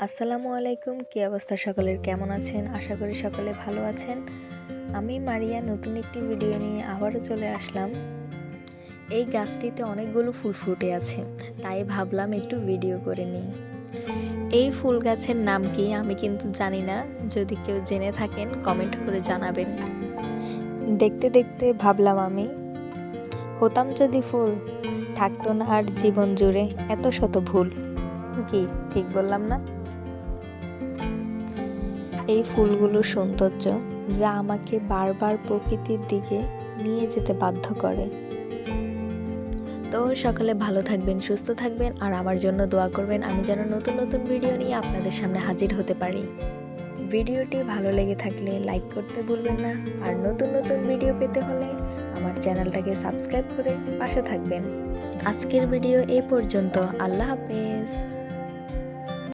আসসালামু আলাইকুম, কী অবস্থা সকলের? কেমন আছেন? আশা করি সকলে ভালো আছেন। আমি মারিয়া, নতুন একটি ভিডিও নিয়ে আবারও চলে আসলাম। এই গাছটিতে অনেকগুলো ফুল ফুটে আছে, তাই ভাবলাম একটু ভিডিও করে নিই। এই ফুল গাছের নাম কি আমি কিন্তু জানি না, যদি কেউ জেনে থাকেন কমেন্ট করে জানাবেন। দেখতে দেখতে ভাবলাম আমি, হতাম যদি ফুল, থাকতো না আর জীবন জুড়ে এত শত ভুল। কি, ঠিক বললাম না? এই ফুলগুলোর সৌন্দর্য যা আমাকে বারবার প্রকৃতির দিকে নিয়ে যেতে বাধ্য করে। তো সকালে ভালো থাকবেন, সুস্থ থাকবেন আর আমার জন্য দোয়া করবেন। আমি যেন নতুন নতুন ভিডিও নিয়ে আপনাদের সামনে হাজির হতে পারি। ভিডিওটি ভালো লেগে থাকলে লাইক করতে ভুলবেন না। আর নতুন নতুন ভিডিও পেতে হলে আমার চ্যানেলটাকে সাবস্ক্রাইব করে পাশে থাকবেন। আজকের ভিডিও এ পর্যন্ত। আল্লাহ হাফেজ।